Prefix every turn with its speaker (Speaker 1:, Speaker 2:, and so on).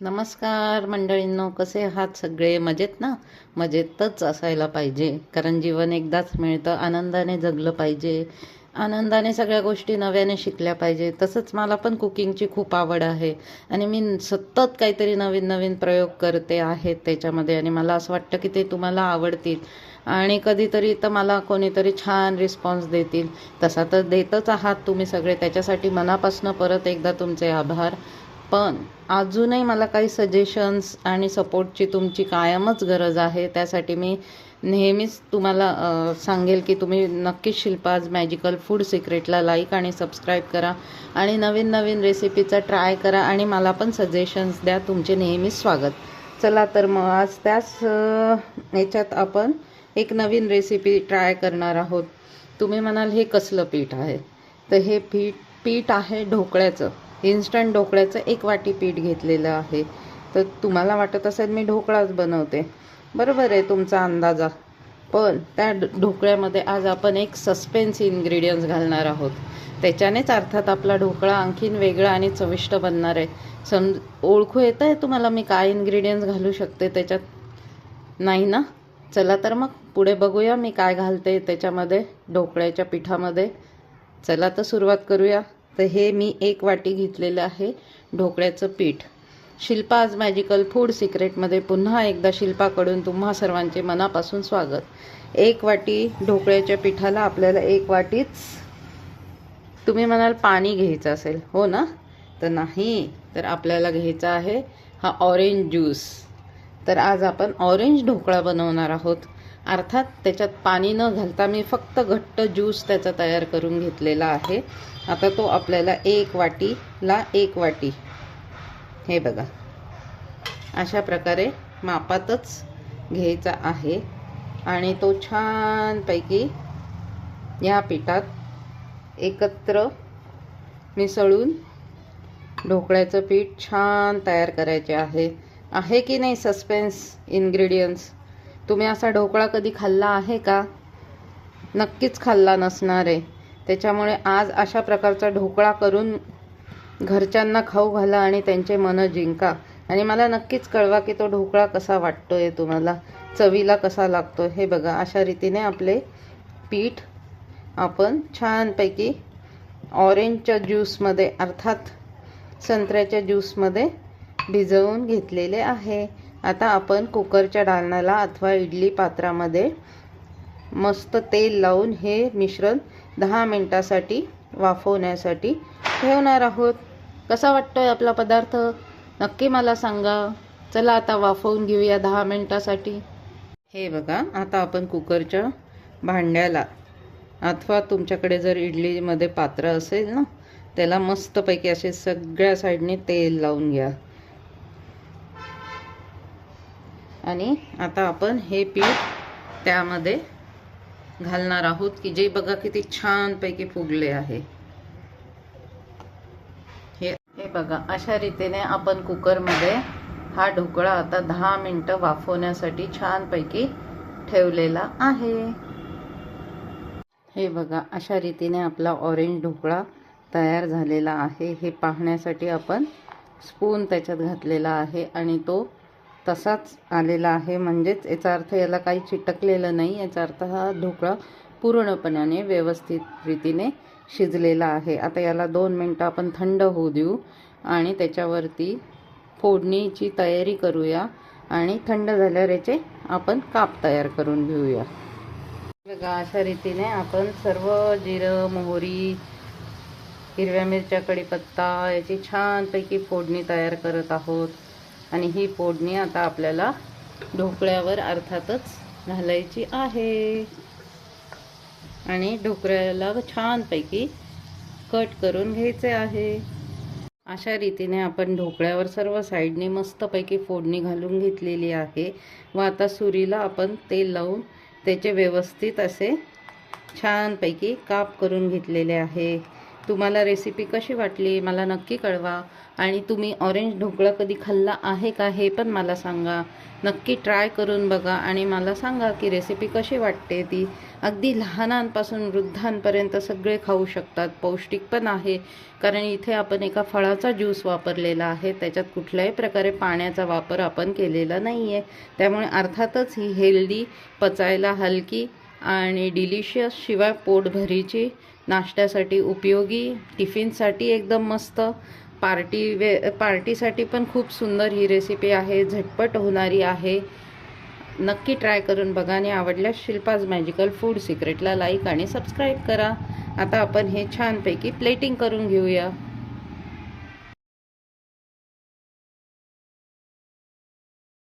Speaker 1: नमस्कार मंडळींनो कसे आहात सगळे? मजेत ना? मजेतच असायला पाहिजे. कारण जीवन एकदाच मिळतं आनंदाने जगलं पाहिजे. आनंदाने सगळ्या गोष्टी नव्याने शिकल्या पाहिजे. तसंच मला पण कुकिंगची खूप आवड आहे. आणि मी सतत काहीतरी नवीन नवीन प्रयोग करते आहेत त्याच्यामध्ये. आणि मला असं वाटतं की ते तुम्हाला आवडतील. आणि कधीतरी तर मला कोणीतरी छान रिस्पॉन्स देतील. तसा तर देतच आहात तुम्ही सगळे. त्याच्यासाठी मनापासून परत एकदा तुमचे आभार. पण अजूनही मला काही सजेशन्स आणि सपोर्टची तुमची कायमच गरज आहे त्यासाठी मी नेहमीच तुम्हाला सांगेल की तुम्ही नक्कीच शिल्पाज मॅजिकल फूड सिक्रेटला लाईक आणि सबस्क्राईब करा आणि नवीन नवीन रेसिपीचा ट्राय करा आणि मला पण सजेशन्स द्या तुमचे नेहमीच स्वागत. चला तर मग आज त्याच याच्यात आपण एक नवीन रेसिपी ट्राय करणार आहोत. तुम्ही म्हणाल हे कसलं पीठ आहे? तर हे पीठ पीठ आहे ढोकळ्याचं. इन्स्टंट ढोकळ्याचं एक वाटी पीठ घेतलेलं आहे. तर तुम्हाला वाटत असेल मी ढोकळाच बनवते. बरोबर आहे तुमचा अंदाजा. पण त्या ढोकळ्यामध्ये आज आपण एक सस्पेन्स इन्ग्रेडियंट्स घालणार आहोत. त्याच्यानेच अर्थात आपला ढोकळा आणखीन वेगळा आणि चविष्ट बनणार आहे. सम ओळखू येतं आहे तुम्हाला मी काय इन्ग्रेडियंट्स घालू शकते त्याच्यात? नाही ना? चला तर मग पुढे बघूया मी काय घालते त्याच्यामध्ये ढोकळ्याच्या पिठामध्ये. चला तर सुरुवात करूया. तर हे मी एक वाटी घेतलेलं आहे ढोकळ्याचं पीठ. शिल्पा आज मॅजिकल फूड सिक्रेटमध्ये पुन्हा एकदा शिल्पाकडून तुम्हा सर्वांचे मनापासून स्वागत. एक वाटी ढोकळ्याच्या पिठाला आपल्याला एक वाटीच तुम्ही म्हणाल पाणी घ्यायचं असेल हो ना? तर नाही तर आपल्याला घ्यायचा आहे हा ऑरेंज ज्यूस तर आज आपण ऑरेंज ढोकळा बनवणार आहोत. अर्थात त्याच्यात पाणी न घालता मी फक्त घट्ट ज्यूस त्याचा तयार करून घेतलेला आहे. आता तो आपल्याला एक वाटीला एक वाटी. हे बघा. अशा प्रकारे मापातच घ्यायचा आहे. आणि तो छानपैकी या पिठात एकत्र मिसळून ढोकळ्याचं पीठ छान तयार करायचे आहे. आहे की नाही सस्पेन्स इन्ग्रेडियंट्स तुम्ही असा ढोकळा कधी खाल्ला आहे का? नक्कीच खाल्ला नसणार आहे. त्याच्यामुळे आज अशा प्रकारचा ढोकळा करून घरच्यांना खाऊ घाला आणि त्यांचे मनं जिंका. आणि मला नक्कीच कळवा की तो ढोकळा कसा वाटतोय तुम्हाला चवीला कसा लागतो हे बघा अशा रीतीने आपले पीठ आपण छानपैकी ऑरेंजच्या ज्यूसमध्ये अर्थात संत्र्याच्या ज्यूसमध्ये भिजवून घेतलेले आहे. आता आपण कुकरच्या डालनाला अथवा इडली पात्रामध्ये मस्त तेल लावून हे मिश्रण दहा मिनटासाठी वाफवण्यासाठी ठेवणार आहोत. कसा वाटतोय आपला पदार्थ? नक्की मला सांगा. चला आता वाफवून घेऊया दहा मिनटासाठी. हे बघा आता आपण कुकरच्या भांड्याला अथवा तुमच्याकडे जर इडलीमध्ये पात्र असेल ना त्याला मस्तपैकी असे सगळ्या साईडने तेल लावून घ्या. आणि आता आपण हे पीठ त्यामध्ये घालणार आहोत की जे बघा किती छानपैकी फुगले आहे. हे हे बघा अशा रीतीने आपण कुकरमध्ये हा ढोकळा आता दहा मिनटं वाफवण्यासाठी छानपैकी ठेवलेला आहे. हे बघा अशा रीतीने आपला ऑरेंज ढोकळा तयार झालेला आहे. हे पाहण्यासाठी आपण स्पून त्याच्यात घातलेला आहे आणि तो तसाच आलेला आहे. म्हणजेच याचा अर्थ याला काही चिटकलेलं नाही. याचा अर्थ हा ढोकळा पूर्णपणाने व्यवस्थित रीतीने शिजलेला आहे. आता याला दोन मिनटं आपण थंड होऊ देऊ आणि त्याच्यावरती फोडणीची तयारी करूया आणि थंड झाल्यावर याचे आपण काप तयार करून घेऊया. बघा अशा रीतीने आपण सर्व जिरं मोहरी हिरव्या मिरच्या कढीपत्ता याची छानपैकी फोडणी तयार करत आहोत. आणि ही फोडणी आता आपल्याला ढोकळ्यावर अर्थातच घालायची आहे. आणि ढोकळ्याला छानपैकी कट करून घ्यायचे आहे. अशा रीतीने आपण ढोकळ्यावर सर्व साईडने मस्तपैकी फोडणी घालून घेतलेली आहे. व आता सुरीला आपण तेल लावून त्याचे व्यवस्थित असे छानपैकी काप करून घेतलेले आहे. तुम्हाला रेसिपी कशी वाटली मला नक्की कळवा. आणि तुम्ही ऑरेंज ढोकळा कधी खाल्ला आहे का हे पण मला सांगा. नक्की ट्राय करून बघा आणि मला सांगा की रेसिपी कशी वाटते ती. अगदी लहानांपासून वृद्धांपर्यंत सगळे खाऊ शकतात पौष्टिक पण आहे. कारण इथे आपण एका फळाचा ज्यूस वापरलेला आहे त्याच्यात कुठल्याही प्रकारे पाण्याचा वापर आपण केलेला नाही आहे त्यामुळे अर्थातच ही हेल्दी पचायला हलकी आणि डिलिशियस शिवाय पोटभरीची नाश्त्यासाठी उपयोगी टिफिनसाठी एकदम मस्त. पार्टी वे पार्टीसाठी पण खूप सुंदर ही रेसिपी आहे झटपट होणारी आहे. नक्की ट्राय करून बघा आणि आवडल्यास शिल्पाज मॅजिकल फूड सिक्रेटला लाईक आणि सबस्क्राईब करा. आता आपण हे छानपैकी प्लेटिंग करून घेऊया.